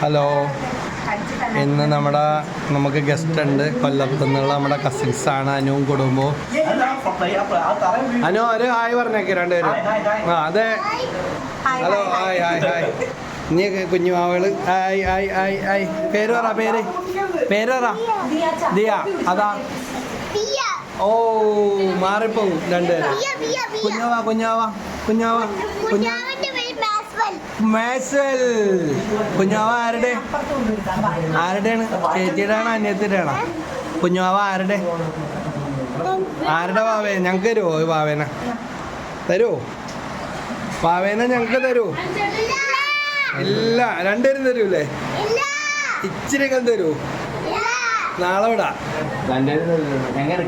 Hello ഇന്ന് നമ്മുടെ നമുക്ക് ഗസ്റ്റ് ഉണ്ട്. കൊല്ലത്ത് നിന്നുള്ള നമ്മുടെ കസിൻസ് ആണ് അനുവും കുടുംബവും. അനു ഒരു ഹായ് പറഞ്ഞേക്ക് രണ്ടുപേരും. ആ അതെ. Hello hi hi hi. ഇനി കുഞ്ഞുമാവൾ ഹായ് ഹായ് ഹായ് ഹായ്. പേര് പറ പേര്. പേര് പറ. ദിയ അതാ. ഓ മാറിപ്പോവും രണ്ടുപേരും. കുഞ്ഞാവാ കുഞ്ഞാവാ കുഞ്ഞാവാ കുഞ്ഞാ മാസ്വൽ കുഞ്ഞാവ ആരുടെ? ആരുടെയാണ്? ചേച്ചിയുടെ ആണോ കുഞ്ഞാവ ആരുടെ? ആരുടെ വാവേ? ഞങ്ങൾക്ക് തരുമോ ഈ വാവേന? തരുമോ വാവേന ഞങ്ങൾക്ക് തരുമോ ഇല്ല. രണ്ടുപേരും തരൂലേ? ഇച്ചിരിയൊക്കെ തരുമോ നാളെ വിടാ. എങ്ങനെ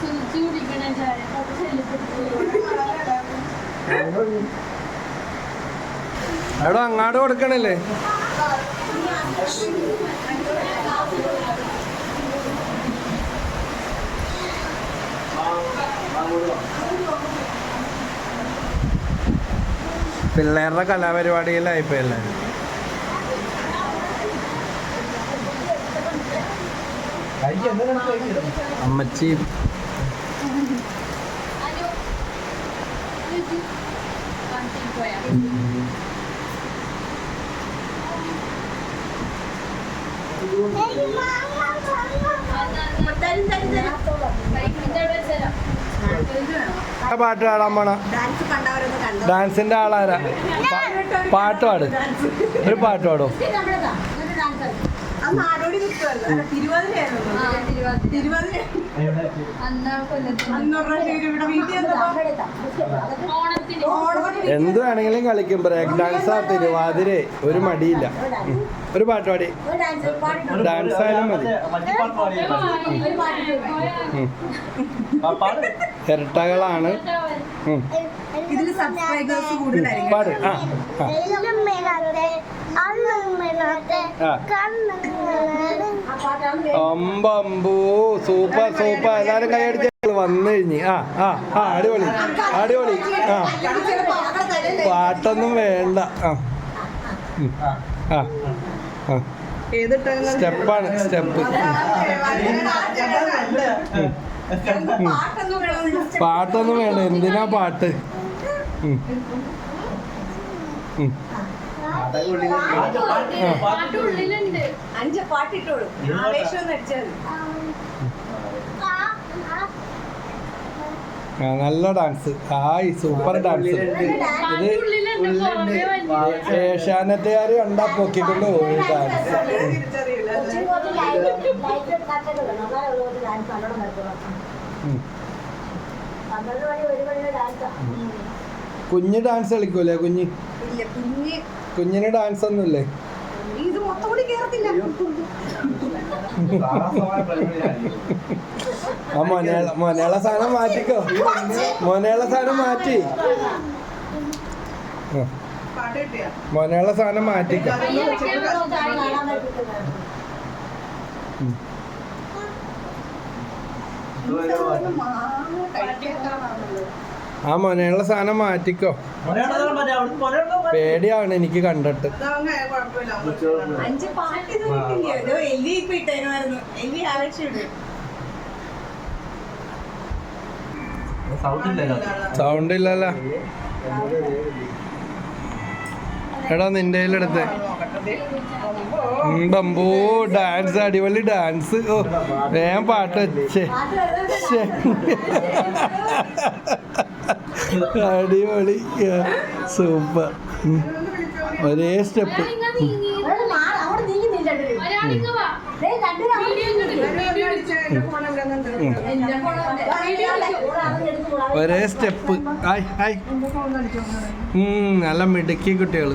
എടോ അങ്ങാട് കൊടുക്കണല്ലേ? പിള്ളേരുടെ കലാപരിപാടിയിലായിപ്പോ എല്ലാവരും അമ്മച്ചി പാട്ട് പാടാൻ പോണ. ഡാൻസിന്റെ ആളാരാ? പാട്ട് പാട്. ഒരു പാട്ട് പാടോ. എന്ത് വേണമെങ്കിലും കളിക്കും. ബ്രേക്ക് ഡാൻസ് ആ തിരുവാതിര. ഒരു മടിയില്ല. ഒരു പാട്ട് പാടി. ഡാൻസ് ആയാലും മതി. ഇരട്ടകളാണ്. ഉം. സബ്സ്ക്രൈബേഴ്സ് കൂടുതലായിരിക്കും. Super super. എല്ലാരും കൈയടിച്ച് വന്നു കഴിഞ്ഞ്. ആ ആ ആ അടിപൊളി. അടിപൊളി. ആ. പാട്ടൊന്നും വേണ്ട. ആ. ആ ആ. സ്റ്റെപ്പാണ് സ്റ്റെപ്പ്. പാട്ടൊന്നും വേണ്ട എന്തിനാ പാട്ട്? അഞ്ച് പാട്ടിട്ടോളൂ. ആവേശം അടിച്ചാൽ ആ, നല്ല ഡാൻസ് ഹായ് സൂപ്പർ ഡാൻസ് ഇത് ഏഷ്യാനെറ്റുകാർ കണ്ടാ പൊക്കിക്കൊണ്ട് പോകും ഡാൻസ്. കുഞ്ഞ് ഡാൻസ് കളിക്കൂലേ കുഞ്ഞ് കുഞ്ഞിന് ഡാൻസ് ഒന്നുമില്ലേ ഇത് മൊത്തം കൂടി കേറത്തില്ല ആ മൊനേള മൊനേള സാധനം മാറ്റിക്കോ. മൊനേള സാധനം മാറ്റി. മൊനേള സാധനം മാറ്റിക്കോ. ആ മോനെയുള്ള സാധനം മാറ്റിക്കോ. പേടിയാണ് എനിക്ക് കണ്ടിട്ട്. അഞ്ച് പാട്ട് എല്ലി ഇപ്പൊ ഇട്ടായിരുന്നു എല്ലി ആവേശം സൗണ്ട് ഇല്ലല്ല എടാ നിന്റെ കയ്യിലെടുത്ത്. ബമ്പൂ ഡാൻസ് അടിപൊളി ഡാൻസ് ഓ വേഗം പാട്ട് വെച്ചേ. അടിപൊളി. സൂപ്പർ. ഒരേ സ്റ്റെപ്പ്. വാ. ഒരേ സ്റ്റെപ്പ് ഹായ് ഉം, നല്ല മിടുക്കി കുട്ടികൾ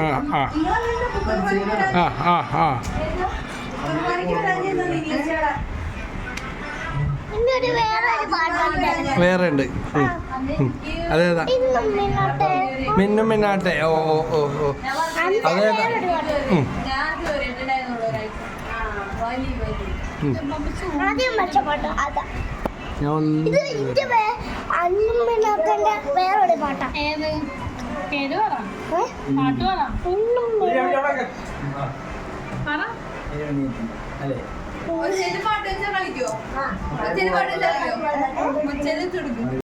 ആ ആ. ആ ആ ആ. വേറെ ഉണ്ട്. അതേതാ മിന്നും മിന്നാട്ടെ. ഓ ഓ ഓ ഓ. അതേതാ വേറൊരു പാട്ട്. പാട്ടാ ഏത്? പേര് പറ ഏ? പാട്ട് പറ. പാട്ട് വെച്ചാൽ കളിക്കോ? പാട്ട് വെച്ചാൽ കളിക്കോ?